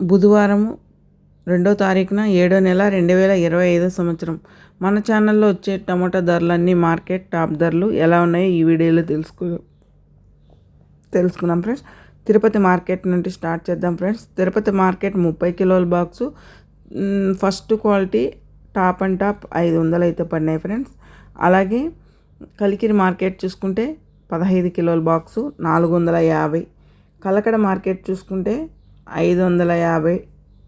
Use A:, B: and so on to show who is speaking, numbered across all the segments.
A: బుధవారము రెండో తారీఖున ఏడో నెల రెండు వేల ఇరవై ఐదో సంవత్సరం. మన ఛానల్లో వచ్చే టమాటా ధరలన్నీ మార్కెట్ టాప్ ధరలు ఎలా ఉన్నాయో ఈ వీడియోలో తెలుసుకు తెలుసుకున్నాం ఫ్రెండ్స్. తిరుపతి మార్కెట్ నుండి స్టార్ట్ చేద్దాం ఫ్రెండ్స్. తిరుపతి మార్కెట్ ముప్పై కిలోల box. First quality top and top ఐదు వందలు అయితే పడినాయి ఫ్రెండ్స్. అలాగే కలికిరి మార్కెట్ చూసుకుంటే పదహైదు కిలోల బాక్సు నాలుగు వందల యాభై. కలకడ మార్కెట్ చూసుకుంటే ఐదు వందల యాభై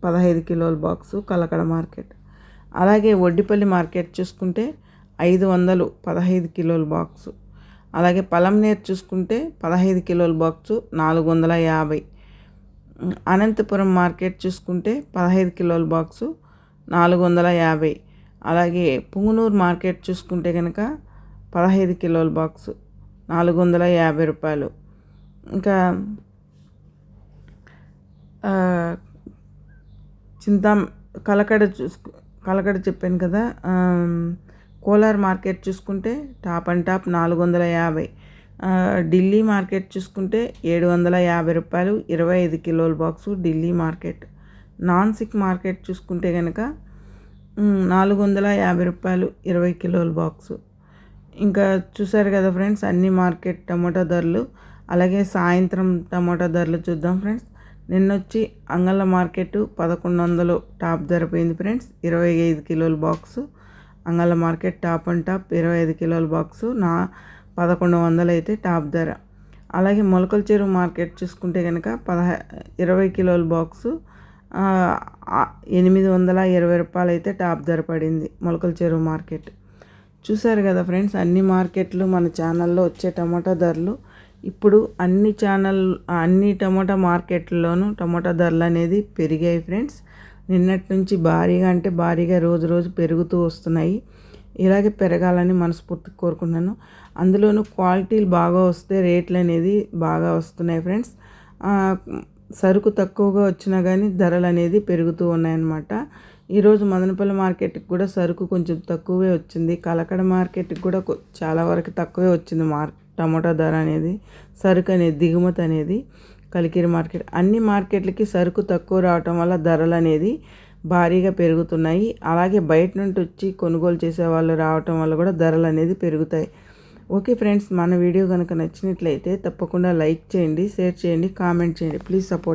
A: పదహైదు కిలోల బాక్సు కలకడ మార్కెట్. అలాగే వడ్డిపల్లి మార్కెట్ చూసుకుంటే ఐదు వందలు పదహైదు కిలోల బాక్సు. అలాగే పలంనేరు చూసుకుంటే పదహైదు కిలోల బాక్సు నాలుగు వందల యాభై. అనంతపురం మార్కెట్ చూసుకుంటే పదహైదు కిలోల బాక్సు నాలుగు వందల యాభై. అలాగే పుంగునూరు మార్కెట్ చూసుకుంటే కనుక పదహైదు కిలోల బాక్సు నాలుగు వందల యాభై రూపాయలు. ఇంకా చింతా కలకడ చూసుకు కలకడ చెప్పాను కదా కోలార్ మార్కెట్ చూసుకుంటే టాప్ అండ్ టాప్ నాలుగు వందల యాభై ఢిల్లీ మార్కెట్ చూసుకుంటే ఏడు వందల యాభై రూపాయలు ఇరవై ఐదు కిలోల బాక్సు ఢిల్లీ మార్కెట్. నాన్ సిక్ మార్కెట్ చూసుకుంటే కనుక నాలుగు వందల యాభై రూపాయలు ఇరవై కిలోల బాక్సు. ఇంకా చూసారు కదా ఫ్రెండ్స్ అన్ని మార్కెట్ టమాటా ధరలు అలాగే సాయంత్రం టమాటా ధరలు చూద్దాం ఫ్రెండ్స్. నిన్నొచ్చి అంగళ్ళ మార్కెట్ పదకొండు వందలు టాప్ ధర పోయింది ఫ్రెండ్స్. ఇరవై ఐదు కిలోల బాక్సు. అంగళ్ళ మార్కెట్ టాప్ అండ్ టాప్ ఇరవై ఐదు కిలోల బాక్సు. నా పదకొండు వందలు అయితే టాప్ ధర. అలాగే మొలకల చెరువు మార్కెట్ చూసుకుంటే కనుక పదహ ఇరవై కిలోల బాక్సు. ఎనిమిది వందల ఇరవై రూపాయలు అయితే టాప్ ధర పడింది మొలకల చెరువు మార్కెట్. చూసారు కదా ఫ్రెండ్స్ అన్ని మార్కెట్లు మన ఛానల్లో వచ్చే టమాటా ధరలు. ఇప్పుడు అన్ని ఛానల్ అన్ని టమాటా మార్కెట్లలోనూ టమాటా ధరలు అనేది పెరిగాయి ఫ్రెండ్స్. నిన్నటి నుంచి భారీగా అంటే భారీగా రోజు రోజు పెరుగుతూ వస్తున్నాయి. ఇలాగే పెరగాలని మనస్ఫూర్తి కోరుకుంటున్నాను. అందులోనూ క్వాలిటీలు బాగా వస్తే రేట్లు అనేది బాగా వస్తున్నాయి ఫ్రెండ్స్. సరుకు తక్కువగా వచ్చినా కానీ ధరలు అనేది పెరుగుతూ ఉన్నాయన్నమాట. ఈరోజు మదనపల్లి మార్కెట్కి కూడా సరుకు కొంచెం తక్కువే వచ్చింది. కలకడ మార్కెట్కి కూడా చాలా వరకు తక్కువే వచ్చింది మార్కెట్ టమాటా ధర అనేది సరుకు అనేది దిగుమతి అనేది కలికిరి మార్కెట్. అన్ని మార్కెట్లకి సరుకు తక్కువ రావటం వల్ల ధరలు అనేది భారీగా పెరుగుతున్నాయి. అలాగే బయట నుండి వచ్చి కొనుగోలు చేసే వాళ్ళు రావటం వల్ల కూడా ధరలు అనేది పెరుగుతాయి. ఓకే ఫ్రెండ్స్ మన వీడియో కనుక నచ్చినట్లయితే తప్పకుండా లైక్ చేయండి షేర్ చేయండి కామెంట్ చేయండి. Please support